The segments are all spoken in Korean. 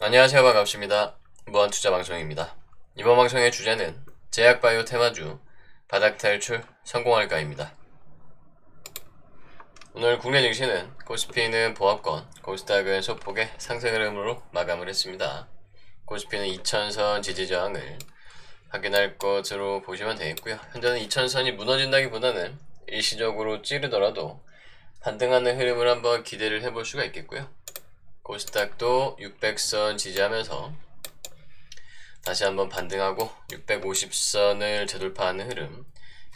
안녕하세요 반갑습니다. 무한투자 방송입니다. 이번 방송의 주제는 제약바이오 테마주 바닥 탈출 성공할까입니다. 오늘 국내 증시는 코스피는 보합권, 코스닥은 소폭의 상승 흐름으로 마감을 했습니다. 코스피는 2000선 지지 저항을 확인할 것으로 보시면 되겠고요. 현재는 2000선이 무너진다기보다는 일시적으로 찌르더라도 반등하는 흐름을 한번 기대를 해볼 수가 있겠고요. 코스닥도 600선 지지하면서 다시 한번 반등하고 650선을 재돌파하는 흐름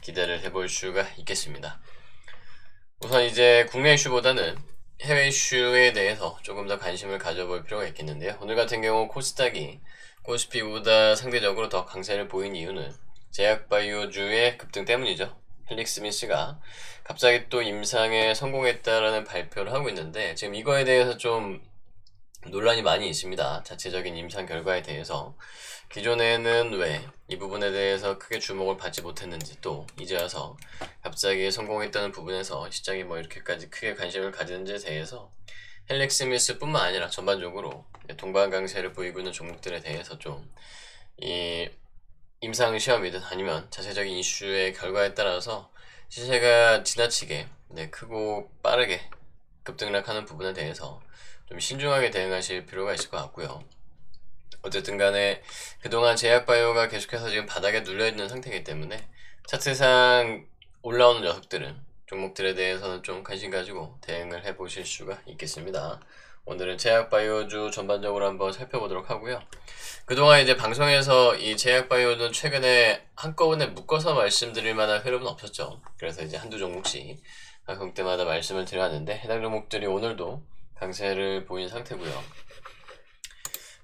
기대를 해볼 수가 있겠습니다. 우선 이제 국내 이슈보다는 해외 이슈에 대해서 조금 더 관심을 가져볼 필요가 있겠는데요. 오늘 같은 경우 코스닥이 코스피보다 상대적으로 더 강세를 보인 이유는 제약바이오주의 급등 때문이죠. 헬릭 스미스가 갑자기 또 임상에 성공했다라는 발표를 하고 있는데 지금 이거에 대해서 좀 논란이 많이 있습니다. 자체적인 임상 결과에 대해서 기존에는 왜 이 부분에 대해서 크게 주목을 받지 못했는지 또 이제 와서 갑자기 성공했다는 부분에서 시장이 뭐 이렇게까지 크게 관심을 가지는지에 대해서 헬릭 스미스뿐만 아니라 전반적으로 동반 강세를 보이고 있는 종목들에 대해서 좀 이 임상 시험이든 아니면 자체적인 이슈의 결과에 따라서 시세가 지나치게 네, 크고 빠르게 급등락하는 부분에 대해서 좀 신중하게 대응하실 필요가 있을 것 같고요. 어쨌든 간에 그동안 제약바이오가 계속해서 지금 바닥에 눌려있는 상태이기 때문에 차트상 올라오는 녀석들은 종목들에 대해서는 좀 관심 가지고 대응을 해 보실 수가 있겠습니다. 오늘은 제약바이오주 전반적으로 한번 살펴보도록 하고요. 그동안 이제 방송에서 이 제약바이오는 최근에 한꺼번에 묶어서 말씀드릴 만한 흐름은 없었죠. 그래서 이제 한두 종목씩 방송 때마다 말씀을 드려왔는데 해당 종목들이 오늘도 강세를 보인 상태고요.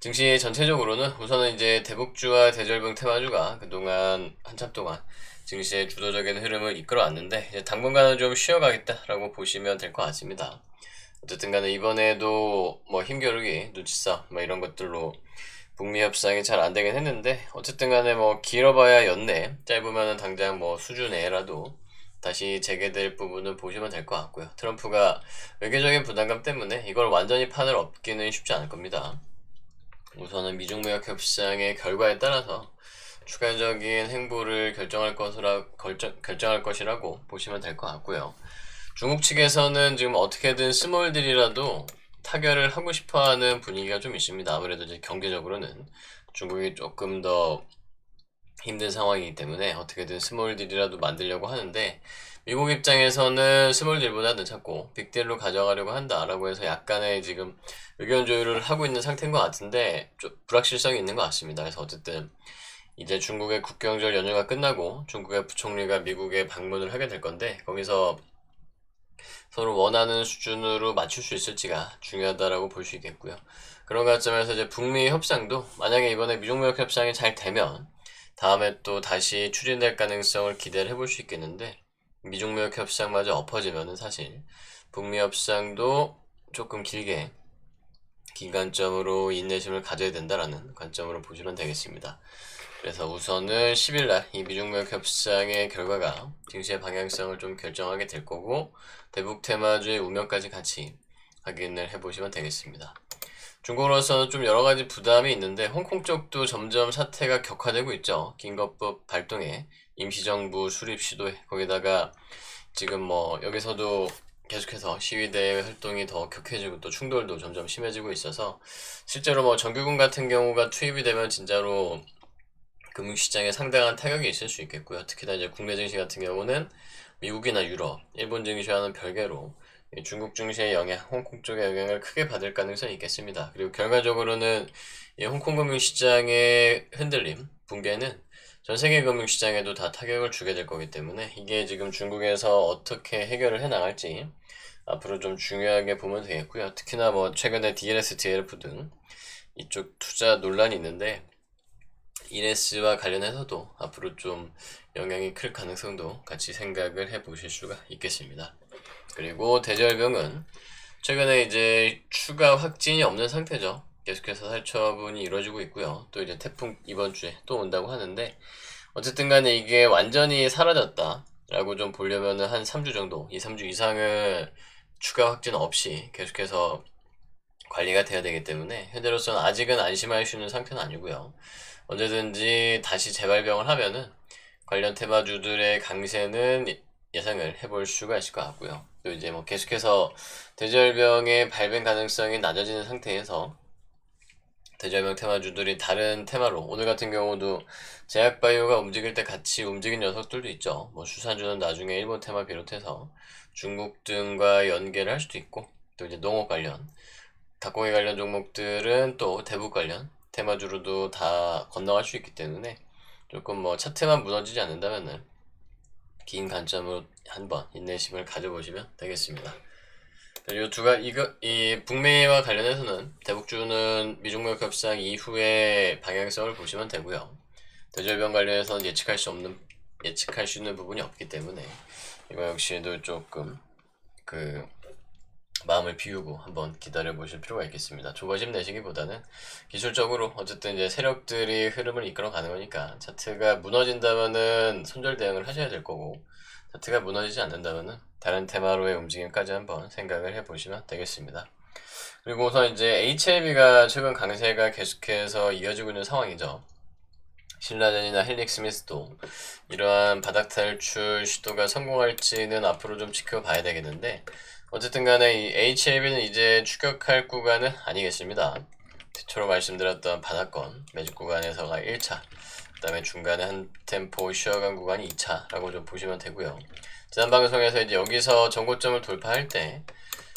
증시 전체적으로는 우선은 이제 대북주와 대절봉 테마주가 그동안 한참 동안 증시의 주도적인 흐름을 이끌어왔는데 이제 당분간은 좀 쉬어가겠다라고 보시면 될 것 같습니다. 어쨌든 간에 이번에도 뭐 힘겨루기, 눈치싸움 뭐 이런 것들로 북미 협상이 잘 안 되긴 했는데 어쨌든 간에 뭐 길어봐야 연내 짧으면은 당장 뭐 수주 내라도 다시 재개될 부분은 보시면 될 것 같고요. 트럼프가 외교적인 부담감 때문에 이걸 완전히 판을 엎기는 쉽지 않을 겁니다. 우선은 미중 무역 협상의 결과에 따라서 추가적인 행보를 결정할 것이라 결정, 결정할 것이라고 보시면 될 것 같고요. 중국 측에서는 지금 어떻게든 스몰들이라도 타결을 하고 싶어하는 분위기가 좀 있습니다. 아무래도 이제 경제적으로는 중국이 조금 더 힘든 상황이기 때문에 어떻게든 스몰딜이라도 만들려고 하는데 미국 입장에서는 스몰딜보다는 자꾸 빅딜로 가져가려고 한다라고 해서 약간의 지금 의견 조율을 하고 있는 상태인 것 같은데 좀 불확실성이 있는 것 같습니다. 그래서 어쨌든 이제 중국의 국경절 연휴가 끝나고 중국의 부총리가 미국에 방문을 하게 될 건데 거기서 서로 원하는 수준으로 맞출 수 있을지가 중요하다라고 볼 수 있겠고요. 그런 관점에서 이제 북미 협상도 만약에 이번에 미중 무역 협상이 잘 되면 다음에 또 다시 추진될 가능성을 기대를 해볼 수 있겠는데 미중무역 협상마저 엎어지면은 사실 북미 협상도 조금 길게 기간점으로 인내심을 가져야 된다라는 관점으로 보시면 되겠습니다. 그래서 우선은 10일날 이 미중무역 협상의 결과가 증시의 방향성을 좀 결정하게 될 거고 대북 테마주의 운명까지 같이 확인을 해보시면 되겠습니다. 중국으로서는 좀 여러 가지 부담이 있는데 홍콩 쪽도 점점 사태가 격화되고 있죠. 긴급법 발동에 임시정부 수립 시도에 거기다가 지금 뭐 여기서도 계속해서 시위대 활동이 더 격해지고 또 충돌도 점점 심해지고 있어서 실제로 뭐 정규군 같은 경우가 투입이 되면 진짜로 금융시장에 상당한 타격이 있을 수 있겠고요. 특히나 이제 국내 증시 같은 경우는 미국이나 유럽, 일본 증시와는 별개로 이 중국 증시의 영향, 홍콩 쪽의 영향을 크게 받을 가능성이 있겠습니다. 그리고 결과적으로는 이 홍콩 금융시장의 흔들림, 붕괴는 전 세계 금융시장에도 다 타격을 주게 될 거기 때문에 이게 지금 중국에서 어떻게 해결을 해 나갈지 앞으로 좀 중요하게 보면 되겠고요. 특히나 뭐 최근에 DLS, DLF 등 이쪽 투자 논란이 있는데 이네스와 관련해서도 앞으로 좀 영향이 클 가능성도 같이 생각을 해 보실 수가 있겠습니다. 그리고 대절병은 최근에 이제 추가 확진이 없는 상태죠. 계속해서 살처분이 이루어지고 있고요. 또 이제 태풍 이번 주에 또 온다고 하는데 어쨌든 간에 이게 완전히 사라졌다. 라고 좀 보려면은 한 3주 정도, 2, 3주 이상을 추가 확진 없이 계속해서 관리가 돼야 되기 때문에 현재로서는 아직은 안심할 수 있는 상태는 아니고요. 언제든지 다시 재발병을 하면은 관련 테마주들의 강세는 예- 예상을 해볼 수가 있을 것 같고요. 또 이제 뭐 계속해서 대절병의 발병 가능성이 낮아지는 상태에서 대절병 테마주들이 다른 테마로 오늘 같은 경우도 제약바이오가 움직일 때 같이 움직인 녀석들도 있죠. 뭐 수산주는 나중에 일본 테마 비롯해서 중국 등과 연계를 할 수도 있고 또 이제 농업 관련 닭고기 관련 종목들은 또 대북 관련 테마주로도 다 건너갈 수 있기 때문에 조금 뭐 차트만 무너지지 않는다면은 긴 관점으로 한번 인내심을 가져보시면 되겠습니다. 이 두가 이거 이 북미와 관련해서는 대북주는 미중무역 협상 이후의 방향성을 보시면 되고요. 대절병 관련해서는 예측할 수 없는 예측할 수 있는 부분이 없기 때문에 이거 역시도 조금 그 마음을 비우고 한번 기다려 보실 필요가 있겠습니다. 조바심 내시기보다는 기술적으로 어쨌든 이제 세력들이 흐름을 이끌어 가는 거니까 차트가 무너진다면은 손절 대응을 하셔야 될 거고 차트가 무너지지 않는다면은 다른 테마로의 움직임까지 한번 생각을 해 보시면 되겠습니다. 그리고 우선 이제 HLB가 최근 강세가 계속해서 이어지고 있는 상황이죠. 신라젠이나 헬릭 스미스도 이러한 바닥 탈출 시도가 성공할지는 앞으로 좀 지켜봐야 되겠는데 어쨌든 간에 이 HLB는 이제 추격할 구간은 아니겠습니다. 최초로 말씀드렸던 바닥권 매직 구간에서가 1차 그 다음에 중간에 한 템포 쉬어간 구간이 2차라고 좀 보시면 되고요. 지난 방송에서 이제 여기서 전고점을 돌파할 때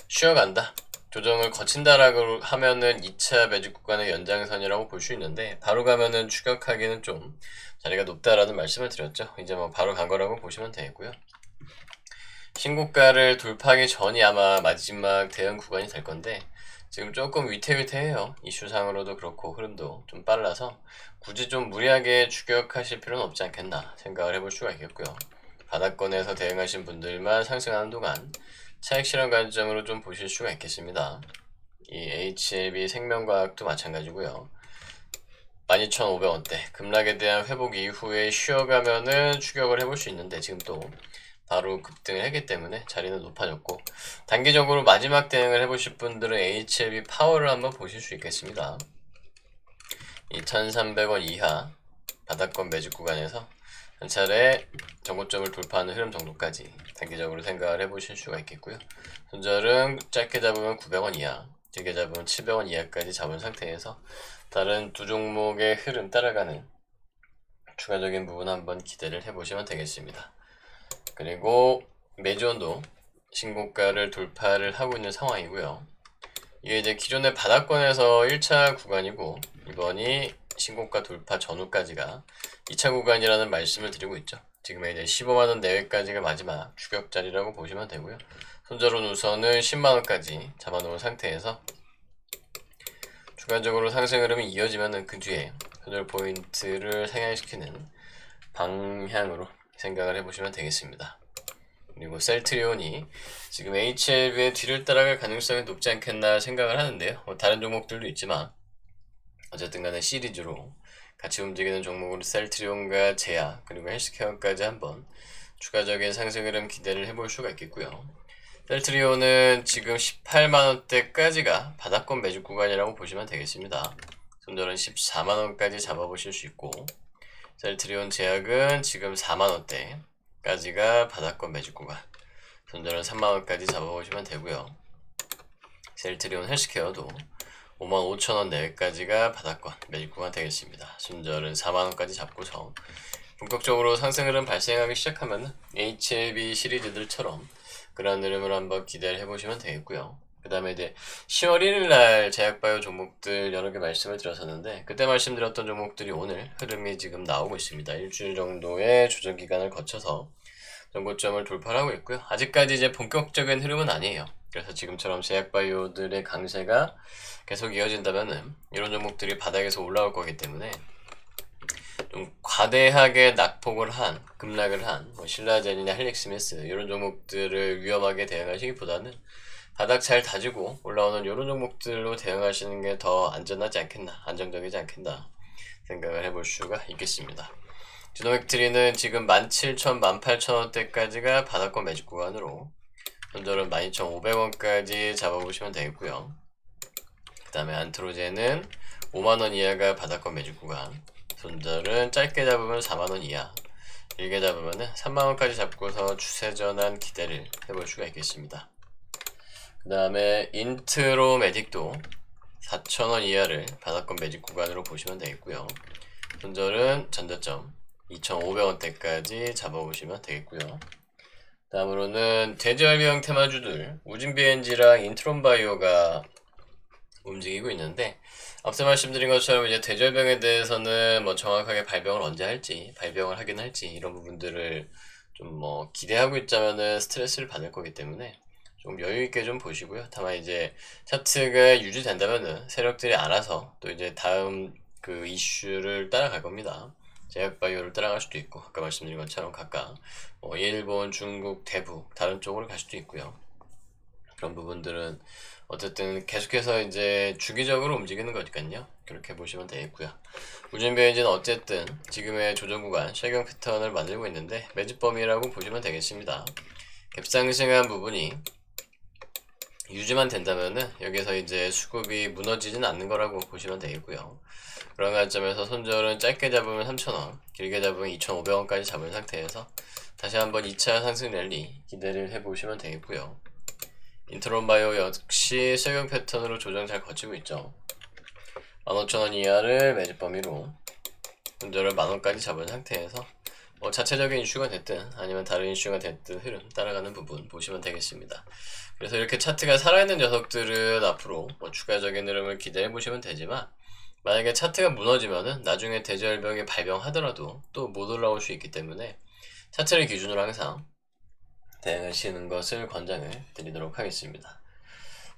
쉬어간다. 조정을 거친다라고 하면은 2차 매직 구간의 연장선이라고 볼 수 있는데 바로 가면은 추격하기는 좀 자리가 높다라는 말씀을 드렸죠. 이제 뭐 바로 간 거라고 보시면 되고요. 신고가를 돌파하기 전이 아마 마지막 대응 구간이 될 건데 지금 조금 위태위태해요. 이슈상으로도 그렇고 흐름도 좀 빨라서 굳이 좀 무리하게 추격하실 필요는 없지 않겠나 생각을 해볼 수가 있겠고요. 바닥권에서 대응하신 분들만 상승하는 동안 차익 실현 관점으로 좀 보실 수가 있겠습니다. 이 HLB 생명과학도 마찬가지고요. 12,500원대 급락에 대한 회복 이후에 쉬어가면은 추격을 해볼 수 있는데 지금 또 바로 급등을 했기 때문에 자리는 높아졌고 단기적으로 마지막 대응을 해보실 분들은 HLB 파워를 한번 보실 수 있겠습니다. 이 1,300원 이하 바닥권 매직 구간에서 한 차례 정고점을 돌파하는 흐름 정도까지 단기적으로 생각을 해보실 수가 있겠고요. 손절은 짧게 잡으면 900원 이하, 길게 잡으면 700원 이하까지 잡은 상태에서 다른 두 종목의 흐름 따라가는 추가적인 부분 한번 기대를 해보시면 되겠습니다. 그리고 매주원도 신고가를 돌파를 하고 있는 상황이고요. 이게 이제 기존의 바닥권에서 1차 구간이고 이번이 신고가 돌파 전후까지가 2차 구간이라는 말씀을 드리고 있죠. 지금의 이제 15만원 내외까지가 마지막 추격 자리라고 보시면 되고요. 손절은 우선은 10만원까지 잡아놓은 상태에서 추가적으로 상승 흐름이 이어지면 은 그 뒤에 손절 포인트를 상향시키는 방향으로 생각을 해보시면 되겠습니다. 그리고 셀트리온이 지금 HLB의 뒤를 따라갈 가능성이 높지 않겠나 생각을 하는데요. 뭐 다른 종목들도 있지만 어쨌든 간에 시리즈로 같이 움직이는 종목으로 셀트리온과 제야 그리고 헬스케어까지 한번 추가적인 상승 흐름 기대를 해볼 수가 있겠고요. 셀트리온은 지금 18만원대까지가 바닥권 매집 구간이라고 보시면 되겠습니다. 손절은 14만원까지 잡아보실 수 있고 셀트리온 제약은 지금 4만원대까지가 바닥권 매집 구간 손절은 3만원까지 잡아보시면 되고요. 셀트리온 헬스케어도 55,000원 내외까지가 바닥권 매집 구간 되겠습니다. 손절은 4만원까지 잡고서 본격적으로 상승 흐름 발생하기 시작하면 HLB 시리즈들처럼 그런 흐름을 한번 기대를 해보시면 되겠고요. 그 다음에 이제 10월 1일 날 제약바이오 종목들 여러 개 말씀을 드렸었는데 그때 말씀드렸던 종목들이 오늘 흐름이 지금 나오고 있습니다. 일주일 정도의 조정 기간을 거쳐서 정고점을 돌파하고 있고요. 아직까지 이제 본격적인 흐름은 아니에요. 그래서 지금처럼 제약바이오들의 강세가 계속 이어진다면은 이런 종목들이 바닥에서 올라올 거기 때문에 좀 과대하게 낙폭을 한 급락을 한 뭐 신라젠이나 헬릭스미스 이런 종목들을 위험하게 대응하시기보다는 바닥 잘 다지고 올라오는 이런 종목들로 대응하시는 게 더 안전하지 않겠나 안정적이지 않겠나 생각을 해볼 수가 있겠습니다. 지노맥트리는 지금 17,000, 18,000원대까지가 바닥권 매집 구간으로 손절은 12,500원까지 잡아보시면 되겠고요. 그 다음에 안트로제는 5만원 이하가 바닥권 매집 구간 손절은 짧게 잡으면 4만원 이하 길게 잡으면 3만원까지 잡고서 추세 전환 기대를 해볼 수가 있겠습니다 그 다음에 인트로 매직도 4,000원 이하를 바닥권 매직 구간으로 보시면 되겠고요. 손절은 전저점 2,500원대까지 잡아보시면 되겠고요. 다음으로는 대절병 테마주들 우진비엔지랑 인트론바이오가 움직이고 있는데 앞서 말씀드린 것처럼 이제 대절병에 대해서는 뭐 정확하게 발병을 언제 할지 발병을 하긴 할지 이런 부분들을 좀 뭐 기대하고 있자면은 스트레스를 받을 거기 때문에 좀 여유 있게 좀 보시고요. 다만 이제 차트가 유지된다면은 세력들이 알아서 또 이제 다음 그 이슈를 따라갈 겁니다. 제약바이오를 따라갈 수도 있고 아까 말씀드린 것처럼 각각 뭐 일본, 중국, 대북 다른 쪽으로 갈 수도 있고요. 그런 부분들은 어쨌든 계속해서 이제 주기적으로 움직이는 거니까요. 그렇게 보시면 되겠고요. 우진베이지는 어쨌든 지금의 조정 구간 쉐경 패턴을 만들고 있는데 매집 범위라고 보시면 되겠습니다. 갭상승한 부분이 유지만 된다면은 여기서 이제 수급이 무너지진 않는 거라고 보시면 되겠고요. 그런 관점에서 손절은 짧게 잡으면 3,000원, 길게 잡으면 2,500원까지 잡은 상태에서 다시 한번 2차 상승 랠리 기대를 해보시면 되겠고요. 인트론 바이오 역시 세경 패턴으로 조정 잘 거치고 있죠. 15,000원 이하를 매집 범위로 손절을 만원까지 잡은 상태에서 뭐 자체적인 이슈가 됐든 아니면 다른 이슈가 됐든 흐름 따라가는 부분 보시면 되겠습니다. 그래서 이렇게 차트가 살아있는 녀석들은 앞으로 뭐 추가적인 흐름을 기대해 보시면 되지만 만약에 차트가 무너지면은 나중에 대절벽이 발병하더라도 또 못 올라올 수 있기 때문에 차트를 기준으로 항상 대응하시는 것을 권장을 드리도록 하겠습니다.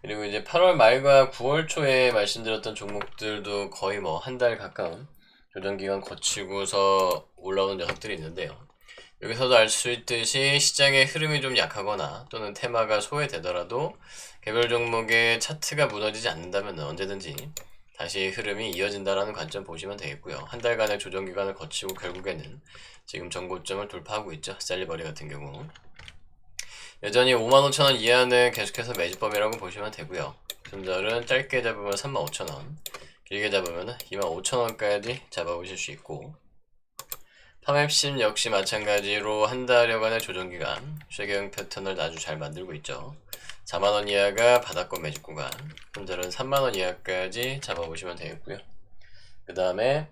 그리고 이제 8월 말과 9월 초에 말씀드렸던 종목들도 거의 뭐 한 달 가까운 조정 기간 거치고서 올라오는 녀석들이 있는데요. 여기서도 알 수 있듯이 시장의 흐름이 좀 약하거나 또는 테마가 소외되더라도 개별 종목의 차트가 무너지지 않는다면 언제든지 다시 흐름이 이어진다라는 관점 보시면 되겠고요. 한 달간의 조정 기간을 거치고 결국에는 지금 전고점을 돌파하고 있죠. 셀리버리 같은 경우. 여전히 55,000원 이하는 계속해서 매집범위라고 보시면 되고요. 손절은 짧게 잡으면 35,000원, 길게 잡으면 25,000원까지 잡아보실 수 있고 파맵심 역시 마찬가지로 한 달여간의 조정기간 쉐경 패턴을 아주 잘 만들고 있죠. 4만원 이하가 바닥권 매집 구간 손절은 3만원 이하까지 잡아보시면 되겠고요. 그 다음에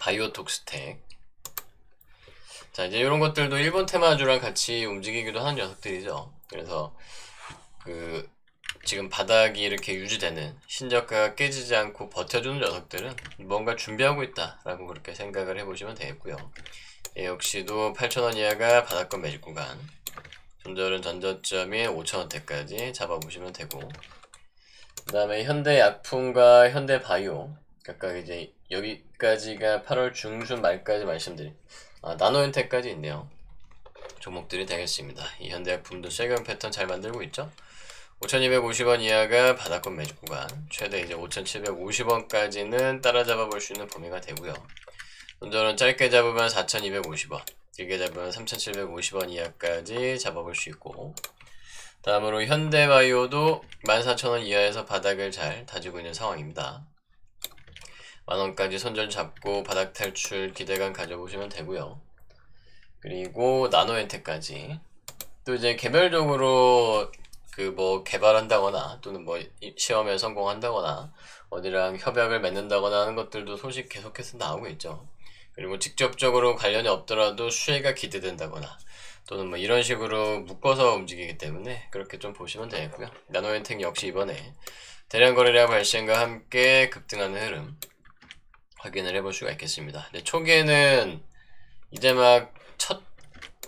바이오톡스텍 자 이제 이런 것들도 일본 테마주랑 같이 움직이기도 하는 녀석들이죠. 그래서 그 지금 바닥이 이렇게 유지되는 신저가가 깨지지 않고 버텨주는 녀석들은 뭔가 준비하고 있다라고 그렇게 생각을 해보시면 되겠고요. 이 역시도 8,000원 이하가 바닥권 매집 구간 손절은 전저점이 5,000원대까지 잡아보시면 되고 그 다음에 현대약품과 현대바이오 각각 이제 여기까지가 8월 중순 말까지 말씀드린 아, 나노현택까지 있네요. 종목들이 되겠습니다. 이 현대약품도 쉐경 패턴 잘 만들고 있죠? 5,250원 이하가 바닥권 매집 구간, 최대 이제 5,750원까지는 따라잡아 볼 수 있는 범위가 되고요. 손절은 짧게 잡으면 4,250원, 길게 잡으면 3,750원 이하까지 잡아볼 수 있고, 다음으로 현대바이오도 14,000원 이하에서 바닥을 잘 다지고 있는 상황입니다. 만원까지 손절 잡고 바닥 탈출 기대감 가져보시면 되고요. 그리고 나노엔텍까지 또 이제 개별적으로 그 뭐 개발한다거나 또는 뭐 이- 시험에 성공한다거나 어디랑 협약을 맺는다거나 하는 것들도 소식 계속해서 나오고 있죠. 그리고 직접적으로 관련이 없더라도 수혜가 기대된다거나 또는 뭐 이런 식으로 묶어서 움직이기 때문에 그렇게 좀 보시면 되겠고요. 나노엔텍 역시 이번에 대량 거래량 발생과 함께 급등하는 흐름 확인을 해볼 수가 있겠습니다. 근데 초기에는 이제 막첫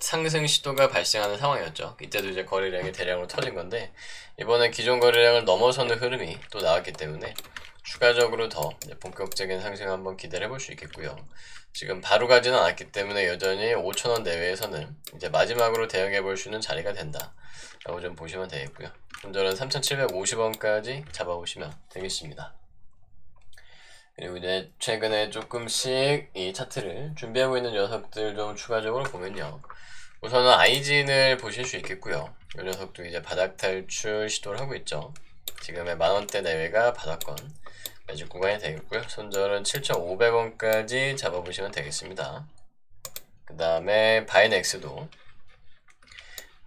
상승 시도가 발생하는 상황이었죠. 이때도 이제 거래량이 대량으로 터진 건데 이번에 기존 거래량을 넘어서는 흐름이 또 나왔기 때문에 추가적으로 더 본격적인 상승 한번 기대를 해볼 수 있겠고요. 지금 바로 가지는 않았기 때문에 여전히 5천원 내외에서는 이제 마지막으로 대응해 볼 수 있는 자리가 된다. 라고 좀 보시면 되겠고요. 손절은 3,750원까지 잡아보시면 되겠습니다. 그리고 이제 최근에 조금씩 이 차트를 준비하고 있는 녀석들 좀 추가적으로 보면요. 우선은 아이진을 보실 수 있겠고요. 이 녀석도 이제 바닥 탈출 시도를 하고 있죠. 지금의 만원대 내외가 바닥권 매직 구간이 되겠고요. 손절은 7,500원까지 잡아보시면 되겠습니다. 그 다음에 바이넥스도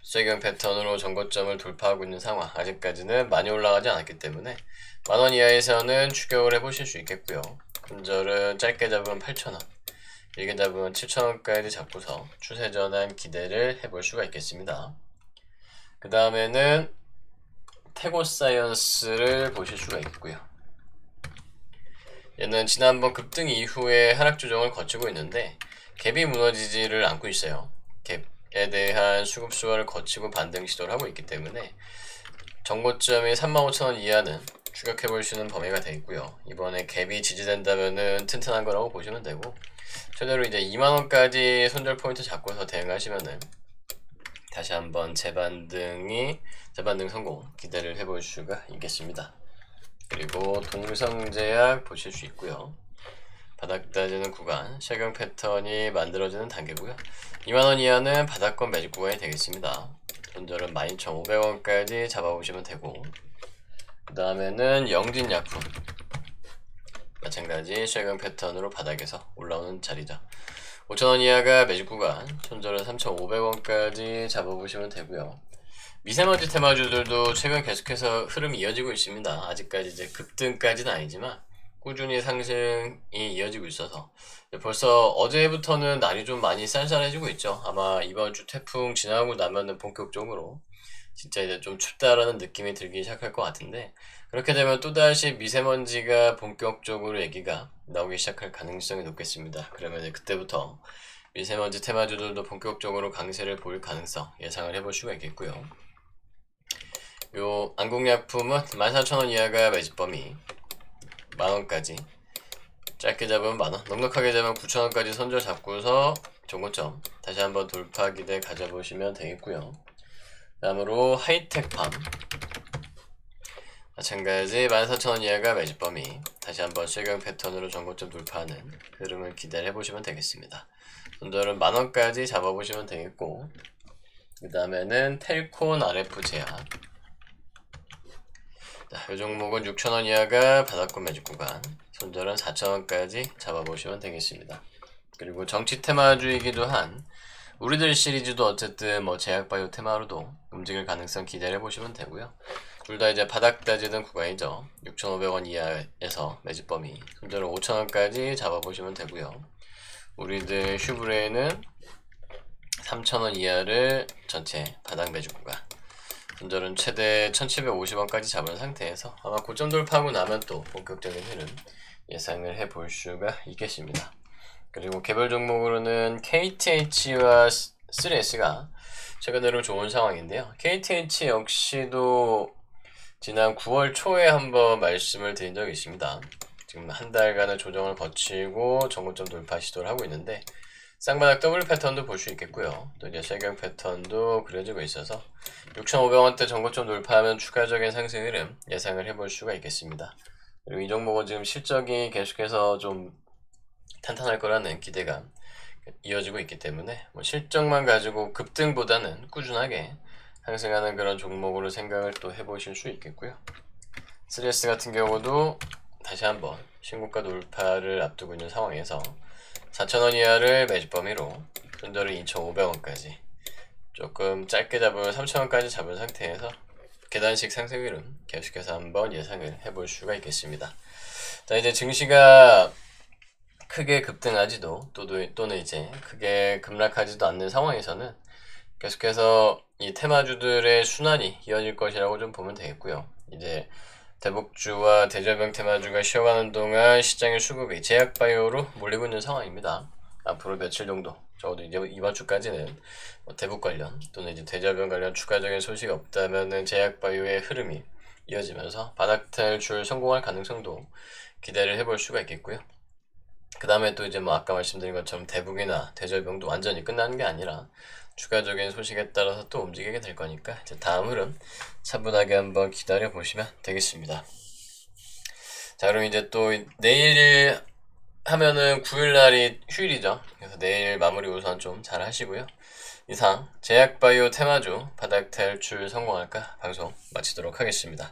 수익형 패턴으로 전고점을 돌파하고 있는 상황 아직까지는 많이 올라가지 않았기 때문에 만원 이하에서는 추격을 해보실 수 있겠고요. 손절은 짧게 잡으면 8,000원 길게 잡으면 7,000원까지 잡고서 추세 전환 기대를 해볼 수가 있겠습니다. 그 다음에는 태고 사이언스를 보실 수가 있고요. 얘는 지난번 급등 이후에 하락 조정을 거치고 있는데 갭이 무너지지를 않고 있어요. 갭 에 대한 수급 수화를 거치고 반등 시도를 하고 있기 때문에 정고점이 35,000원 이하는 추격해 볼 수 있는 범위가 되어 있고요. 이번에 갭이 지지된다면은 튼튼한 거라고 보시면 되고 최대로 이제 2만 원까지 손절 포인트 잡고서 대응하시면은 다시 한번 재반등이 재반등 성공 기대를 해볼 수가 있겠습니다. 그리고 동성제약 보실 수 있고요. 바닥 따지는 구간, 실경 패턴이 만들어지는 단계고요. 2만원 이하는 바닥권 매직 구간이 되겠습니다. 손절은 12,500원까지 잡아보시면 되고 그 다음에는 영진약품 마찬가지 실경 패턴으로 바닥에서 올라오는 자리죠. 5,000원 이하가 매직 구간, 손절은 3,500원까지 잡아보시면 되고요. 미세먼지 테마주들도 최근 계속해서 흐름이 이어지고 있습니다. 아직까지 이제 급등까지는 아니지만 꾸준히 상승이 이어지고 있어서 벌써 어제부터는 날이 좀 많이 쌀쌀해지고 있죠. 아마 이번 주 태풍 지나고 나면은 본격적으로 진짜 이제 좀 춥다라는 느낌이 들기 시작할 것 같은데 그렇게 되면 또다시 미세먼지가 본격적으로 얘기가 나오기 시작할 가능성이 높겠습니다. 그러면 이제 그때부터 미세먼지 테마주들도 본격적으로 강세를 보일 가능성 예상을 해볼 수가 있겠고요. 요 안국약품은 14,000원 이하가 매집 범위 만원까지. 짧게 잡으면 만원 넉넉하게 잡으면 9,000원까지 선절 잡고서 정고점 다시 한번 돌파 기대 가져보시면 되겠고요. 다음으로 하이텍팜. 마찬가지 14,000원 이하가 매집 범위. 다시 한번 실경 패턴으로 전고점 돌파하는 흐름을 기대를 해보시면 되겠습니다. 손절은 만원까지 잡아보시면 되겠고 그 다음에는 텔콘 RF 제약 자, 이 종목은 6,000원 이하가 바닥권 매직 구간, 손절은 4,000원까지 잡아보시면 되겠습니다. 그리고 정치 테마주이기도 한 우리들 시리즈도 어쨌든 뭐 제약바이오 테마로도 움직일 가능성 기대를 해보시면 되고요. 둘 다 이제 바닥 따지는 구간이죠. 6,500원 이하에서 매집 범위, 손절은 5,000원까지 잡아보시면 되고요. 우리들 슈브레는 3,000원 이하를 전체 바닥 매집 구간, 손절은 최대 1750원까지 잡은 상태에서 아마 고점 돌파하고 나면 또 본격적인 흐름 예상을 해볼 수가 있겠습니다. 그리고 개별 종목으로는 KTH와 3S가 최근으로 좋은 상황인데요. KTH 역시도 지난 9월 초에 한번 말씀을 드린 적이 있습니다. 지금 한 달간의 조정을 거치고 정고점 돌파 시도를 하고 있는데 쌍바닥 더블 패턴도 볼 수 있겠고요. 또 이제 쇄경 패턴도 그려지고 있어서 6,500원대 전고점 돌파하면 추가적인 상승 흐름 예상을 해볼 수가 있겠습니다. 그리고 이 종목은 지금 실적이 계속해서 좀 탄탄할 거라는 기대가 이어지고 있기 때문에 뭐 실적만 가지고 급등보다는 꾸준하게 상승하는 그런 종목으로 생각을 또 해보실 수 있겠고요. 3S 같은 경우도 다시 한번 신고가 돌파를 앞두고 있는 상황에서 4,000원 이하를 매집 범위로 손절을 2,500원까지 조금 짧게 잡으면 3,000원까지 잡은 상태에서 계단식 상승 흐름 계속해서 한번 예상을 해볼 수가 있겠습니다. 자 이제 증시가 크게 급등하지도 또, 또는 이제 크게 급락하지도 않는 상황에서는 계속해서 이 테마주들의 순환이 이어질 것이라고 좀 보면 되겠고요. 이제 대북주와 대저병 테마주가 쉬어가는 동안 시장의 수급이 제약바이오로 몰리고 있는 상황입니다. 앞으로 며칠 정도 적어도 이제 이번 주까지는 뭐 대북 관련 또는 이제 대저병 관련 추가적인 소식이 없다면은 제약바이오의 흐름이 이어지면서 바닥 탈출 성공할 가능성도 기대를 해볼 수가 있겠고요. 그 다음에 또 이제 뭐 아까 말씀드린 것처럼 대북이나 대절병도 완전히 끝나는 게 아니라 추가적인 소식에 따라서 또 움직이게 될 거니까 이제 다음 흐름 차분하게 한번 기다려 보시면 되겠습니다. 자 그럼 이제 또 내일 하면은 9일 날이 휴일이죠. 그래서 내일 마무리 우선 좀 잘 하시고요. 이상 제약바이오 테마주 바닥 탈출 성공할까 방송 마치도록 하겠습니다.